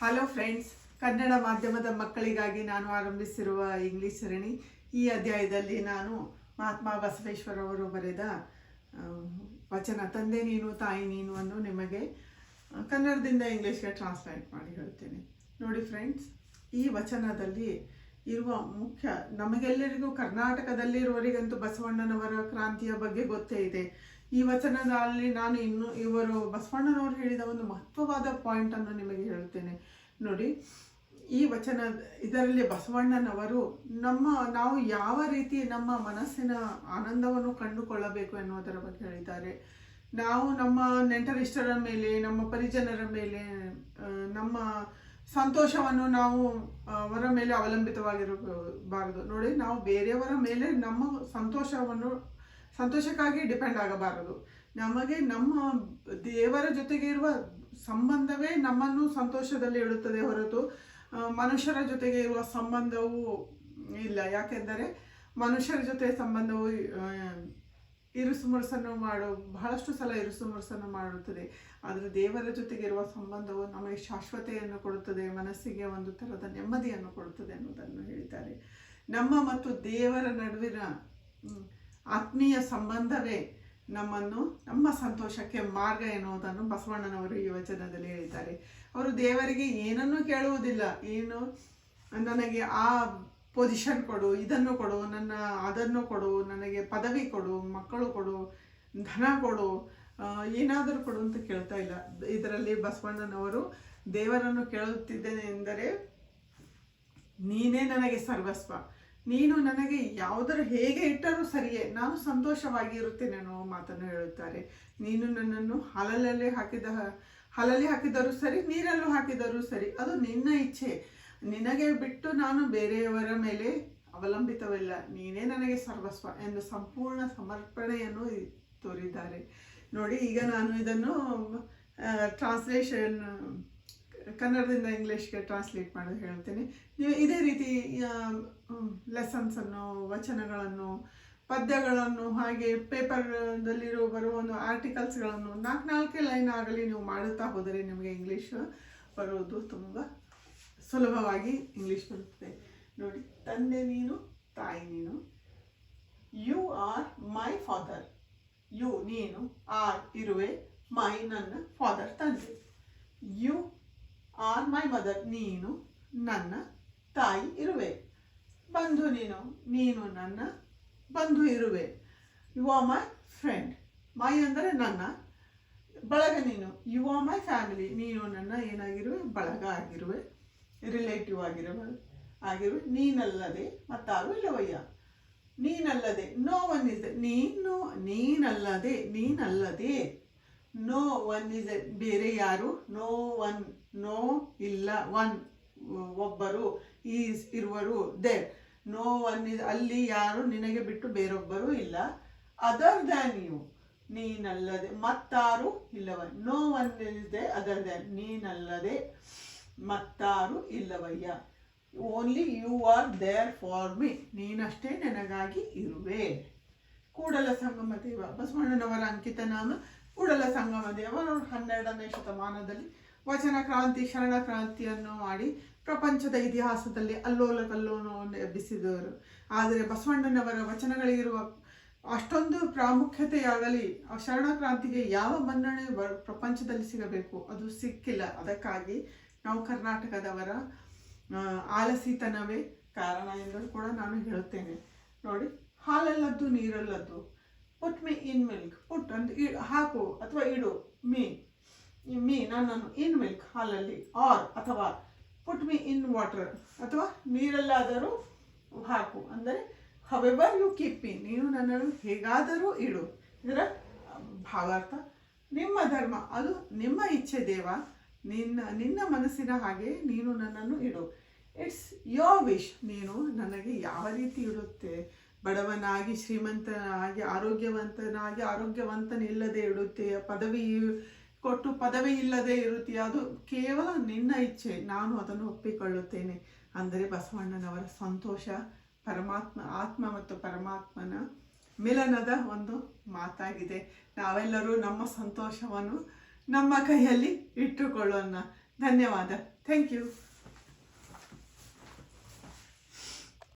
Hello friends Kannada ಮಾಧ್ಯಮದ ಮಕ್ಕಳಿಗಾಗಿ ನಾನು ಆರಂಭಿಸಿರುವ ಇಂಗ್ಲಿಷ್ ಸರಣಿ. ಈ ಅಧ್ಯಾಯದಲ್ಲಿ ನಾನು ಮಹಾತ್ಮ ಬಸವೇಶ್ವರ ಅವರು ಬರೆದ ವಚನ, ತಂದೆ ನೀನು, ತಾಯಿ ನೀನು ಅನ್ನು ನಿಮಗೆ ಕನ್ನಡದಿಂದ ಇಂಗ್ಲೀಷ್ಗೆ ಟ್ರಾನ್ಸ್ಲೇಟ್ ಮಾಡಿ ಹೇಳ್ತೇನೆ. ನೋಡಿ ಫ್ರೆಂಡ್ಸ್ ಈ ವಚನದಲ್ಲಿ ಇರುವ ಮುಖ್ಯ, ನಮಗೆಲ್ಲರಿಗೂ ಕರ್ನಾಟಕದಲ್ಲಿರುವವರಿಗಂತೂ ಬಸವಣ್ಣನವರ ಕ್ರಾಂತಿಯ ಬಗ್ಗೆ ಗೊತ್ತೇ ಇದೆ. ಈ ವಚನದಲ್ಲಿ ನಾನು ಇನ್ನು ಇವರು ಬಸವಣ್ಣನವರು ಹೇಳಿದ ಒಂದು ಮಹತ್ವವಾದ ಪಾಯಿಂಟ್ ಅನ್ನು ನಿಮಗೆ ಹೇಳ್ತೇನೆ. ನೋಡಿ, ಈ ವಚನ, ಇದರಲ್ಲಿ ಬಸವಣ್ಣನವರು ನಮ್ಮ, ನಾವು ಯಾವ ರೀತಿ ನಮ್ಮ ಮನಸ್ಸಿನ ಆನಂದವನ್ನು ಕಂಡುಕೊಳ್ಳಬೇಕು ಎನ್ನುವುದರ ಬಗ್ಗೆ ಹೇಳಿದ್ದಾರೆ. ನಾವು ನಮ್ಮ ನೆಂಟರಿಷ್ಟರ ಮೇಲೆ, ನಮ್ಮ ಪರಿಜನರ ಮೇಲೆ ನಮ್ಮ ಸಂತೋಷವನ್ನು ನಾವು ಅವರ ಮೇಲೆ ಅವಲಂಬಿತವಾಗಿರಬಾರದು. ನೋಡಿ, ನಾವು ಬೇರೆಯವರ ಮೇಲೆ ನಮ್ಮ ಸಂತೋಷವನ್ನು ಸಂತೋಷಕ್ಕಾಗಿ ಡಿಪೆಂಡ್ ಆಗಬಾರದು. ನಮಗೆ ನಮ್ಮ ದೇವರ ಜೊತೆಗೆ ಇರುವ ಸಂಬಂಧವೇ ನಮ್ಮನ್ನು ಸಂತೋಷದಲ್ಲಿ ಇಡುತ್ತದೆ ಹೊರತು ಮನುಷ್ಯರ ಜೊತೆಗೆ ಇರುವ ಸಂಬಂಧವು ಇಲ್ಲ. ಯಾಕೆಂದರೆ ಮನುಷ್ಯರ ಜೊತೆ ಸಂಬಂಧವು ಇರುಸು ಮುರುಸನ್ನು ಮಾಡು, ಬಹಳಷ್ಟು ಸಲ ಇರುಸು ಮುರುಸನ್ನು ಮಾಡುತ್ತದೆ. ಆದರೆ ದೇವರ ಜೊತೆಗೆ ಇರುವ ಸಂಬಂಧವು ನಮಗೆ ಶಾಶ್ವತೆಯನ್ನು ಕೊಡುತ್ತದೆ, ಮನಸ್ಸಿಗೆ ಒಂದು ಥರದ ನೆಮ್ಮದಿಯನ್ನು ಕೊಡುತ್ತದೆ ಅನ್ನೋದನ್ನು ಹೇಳಿದ್ದಾರೆ. ನಮ್ಮ ಮತ್ತು ದೇವರ ನಡುವಿನ ಆತ್ಮೀಯ ಸಂಬಂಧವೇ ನಮ್ಮನ್ನು, ನಮ್ಮ ಸಂತೋಷಕ್ಕೆ ಮಾರ್ಗ ಎನ್ನುವುದನ್ನು ಬಸವಣ್ಣನವರು ಈ ವಚನದಲ್ಲಿ ಹೇಳಿದ್ದಾರೆ. ಅವರು ದೇವರಿಗೆ ಏನನ್ನೂ ಕೇಳುವುದಿಲ್ಲ. ಏನು? ನನಗೆ ಆ ಪೊಸಿಷನ್ ಕೊಡು, ಇದನ್ನು ಕೊಡು, ನನ್ನ ಅದನ್ನು ಕೊಡು, ನನಗೆ ಪದವಿ ಕೊಡು, ಮಕ್ಕಳು ಕೊಡು, ಧನ ಕೊಡು ಏನಾದರೂ ಕೊಡು ಅಂತ ಕೇಳ್ತಾ ಇಲ್ಲ. ಇದರಲ್ಲಿ ಬಸವಣ್ಣನವರು, ದೇವರನ್ನು ಕೇಳುತ್ತಿದ್ದೇನೆ ಎಂದರೆ, ನೀನೇ ನನಗೆ ಸರ್ವಸ್ವ. ನೀನು ನನಗೆ ಯಾವುದರ ಹೇಗೆ ಇಟ್ಟರೂ ಸರಿಯೇ, ನಾನು ಸಂತೋಷವಾಗಿ ಇರುತ್ತೇನೆ ಅನ್ನೋ ಮಾತನ್ನು ಹೇಳುತ್ತಾರೆ. ನೀನು ನನ್ನನ್ನು ಹಲಲಲ್ಲಿ ಹಾಕಿದ ಹಲಲ್ಲಿ ಹಾಕಿದರೂ ಸರಿ, ನೀರಲ್ಲೂ ಹಾಕಿದರೂ ಸರಿ, ಅದು ನಿನ್ನ ಇಚ್ಛೆ. ನಿನಗೆ ಬಿಟ್ಟು ನಾನು ಬೇರೆಯವರ ಮೇಲೆ ಅವಲಂಬಿತವಿಲ್ಲ, ನೀನೇ ನನಗೆ ಸರ್ವಸ್ವ ಎಂದು ಸಂಪೂರ್ಣ ಸಮರ್ಪಣೆಯನ್ನು ತೋರಿದ್ದಾರೆ. ನೋಡಿ, ಈಗ ನಾನು ಇದನ್ನು ಟ್ರಾನ್ಸ್ಲೇಷನ್ ಕನ್ನಡದಿಂದ ಇಂಗ್ಲೀಷ್ಗೆ ಟ್ರಾನ್ಸ್ಲೇಟ್ ಮಾಡೋದು ಹೇಳ್ತೀನಿ. ನೀವು ಇದೇ ರೀತಿ ಲೆಸನ್ಸನ್ನು ವಚನಗಳನ್ನು, ಪದ್ಯಗಳನ್ನು, ಹಾಗೆ ಪೇಪರ್ದಲ್ಲಿರೋ ಬರುವ ಒಂದು ಆರ್ಟಿಕಲ್ಸ್ಗಳನ್ನು ನಾಲ್ಕು ನಾಲ್ಕೇ ಲೈನ್ ಆಗಲಿ ನೀವು ಮಾಡುತ್ತಾ ಹೋದರೆ ನಿಮಗೆ ಇಂಗ್ಲೀಷ್ ಬರೋದು ತುಂಬ ಸುಲಭವಾಗಿ ಇಂಗ್ಲೀಷ್ ಬರುತ್ತದೆ ನೋಡಿ, ತಂದೆ ನೀನು, ತಾಯಿ ನೀನು. You are my father you ನೀನು ಆರ್ ಇರುವೆ ಮೈ ನನ್ನ ಫಾದರ್ ತಂದೆ. ಯು ಆರ್ ಮೈ ಮದರ್, ನೀನು ನನ್ನ ತಾಯಿ ಇರುವೆ. ಬಂಧು ನೀನು ನೀನು ನನ್ನ ಬಂಧು ಇರುವೆ. You are my friend my ಅಂದರೆ ನನ್ನ. ಬಳಗ ನೀನು. ಯು ಆರ್ ಮೈ ಫ್ಯಾಮಿಲಿ ನೀನು ನನ್ನ ಏನಾಗಿರುವೆ? ಬಳಗ ಆಗಿರುವೆ. ರಿಲೇಟಿವ್ ಆಗಿರುವೆ ಆಗಿರುವೆ. ನೀನಲ್ಲದೆ ಮತ್ತಾರು ಇಲ್ಲವಯ್ಯ? ನೀನಲ್ಲದೆ. ನೋ ಒನ್ ಇಸ್ ನೀನು ನೀನಲ್ಲದೆ ನೀನಲ್ಲದೆ. ನೋ ಒನ್ ಇಸ್ ಬೇರೆ ಯಾರು? ನೋ ಒನ್ ನೋ ಇಲ್ಲ ಒನ್ ಒಬ್ಬರು ಈಸ್ ಇರುವರು ದೇ ನೋ ಒನ್ ಇಸ್ ಅಲ್ಲಿ ಯಾರು, ನಿನಗೆ ಬಿಟ್ಟು ಬೇರೊಬ್ಬರು ಇಲ್ಲ. ಅದರ್ ದ್ಯಾನ್ ಯು ನೀನಲ್ಲದೆ, ಮತ್ತಾರು ಇಲ್ಲವ no one is the other than ನೀನಲ್ಲದೆ, ಮತ್ತಾರು ಇಲ್ಲವಯ್ಯ. Only you are there for me ನೀನಷ್ಟೇ ನನಗಾಗಿ ಇರುವೆ. ಕೂಡಲ ಸಂಗಮ ದೇವ, ಬಸವಣ್ಣನವರ ಅಂಕಿತ ನಾಮ. ಕೂಡಲ ಸಂಗಮ ದೇವ ಅವರು ಹನ್ನೆರಡನೇ ಶತಮಾನದಲ್ಲಿ ವಚನ ಕ್ರಾಂತಿ, ಶರಣ ಕ್ರಾಂತಿಯನ್ನು ಮಾಡಿ ಪ್ರಪಂಚದ ಇತಿಹಾಸದಲ್ಲಿ ಅಲ್ಲೋಲ ಕಲ್ಲೋಲವನ್ನು ಎಬ್ಬಿಸಿದವರು. ಆದರೆ ಬಸವಣ್ಣನವರ ವಚನಗಳಿಗಿರುವ ಅಷ್ಟೊಂದು ಪ್ರಾಮುಖ್ಯತೆಯಾಗಲಿ ಶರಣ ಕ್ರಾಂತಿಗೆ ಯಾವ ಮನ್ನಣೆ ಪ್ರಪಂಚದಲ್ಲಿ ಸಿಗಬೇಕು? ಅದು ಸಿಕ್ಕಿಲ್ಲ. ಅದಕ್ಕಾಗಿ ನಾವು ಕರ್ನಾಟಕದವರ ಆಲಸಿತನವೇ ಕಾರಣ ಎಂದು ಕೂಡ ನಾನು ಹೇಳುತ್ತೇನೆ. ನೋಡಿ, ಹಾಲಲ್ಲದ್ದು ನೀರಲ್ಲದ್ದು. Put me in milk put ಅಂತ ಹಾಕು ಅಥವಾ ಇಡು. ಮೀ ಮೀ ನನ್ನನ್ನು ಇನ್ ಮಿಲ್ಕ್ ಹಾಲಲ್ಲಿ. ಆರ್ ಅಥವಾ ಪುಟ್ ಮೀ ಇನ್ ವಾಟರ್ ಅಥವಾ ನೀರಲ್ಲಾದರೂ ಹಾಕು. ಅಂದರೆ ಹವೆವರ್ ಯು ಕೀಪ್ ಮೀ ನೀನು ನನ್ನನ್ನು ಹೇಗಾದರೂ ಇಡು. ಇದರ ಭಾವಾರ್ಥ. ನಿಮ್ಮ ಧರ್ಮ, ಅದು ನಿಮ್ಮ ಇಚ್ಛೆ ದೇವ. ನಿನ್ನ ನಿನ್ನ ಮನಸ್ಸಿನ ಹಾಗೆ ನೀನು ನನ್ನನ್ನು ಇಡು. ಇಟ್ಸ್ ಯೋರ್ ವಿಶ್ ನೀನು ನನಗೆ ಯಾವ ರೀತಿ ಇಡುತ್ತೆ? ಬಡವನಾಗಿ ಶ್ರೀಮಂತನಾಗಿ ಆರೋಗ್ಯವಂತನಾಗಿ ಆರೋಗ್ಯವಂತನಿಲ್ಲದೆ ಇಡುತ್ತೀಯ ಪದವಿ ಕೊಟ್ಟು ಪದವಿ ಇಲ್ಲದೆ ಇರುತ್ತೀಯ ಅದು ಕೇವಲ ನಿನ್ನ ಇಚ್ಛೆ, ನಾನು ಅದನ್ನು ಒಪ್ಪಿಕೊಳ್ಳುತ್ತೇನೆ. ಅಂದರೆ ಬಸವಣ್ಣನವರ ಸಂತೋಷ, ಪರಮಾತ್ಮ, ಆತ್ಮ ಮತ್ತು ಪರಮಾತ್ಮನ ಮಿಲನದ ಒಂದು ಮಾತಾಗಿದೆ. ನಾವೆಲ್ಲರೂ ನಮ್ಮ ಸಂತೋಷವನ್ನು ನಮ್ಮ ಕೈಯಲ್ಲಿ ಇಟ್ಟುಕೊಳ್ಳೋಣ. ಧನ್ಯವಾದ. Thank you.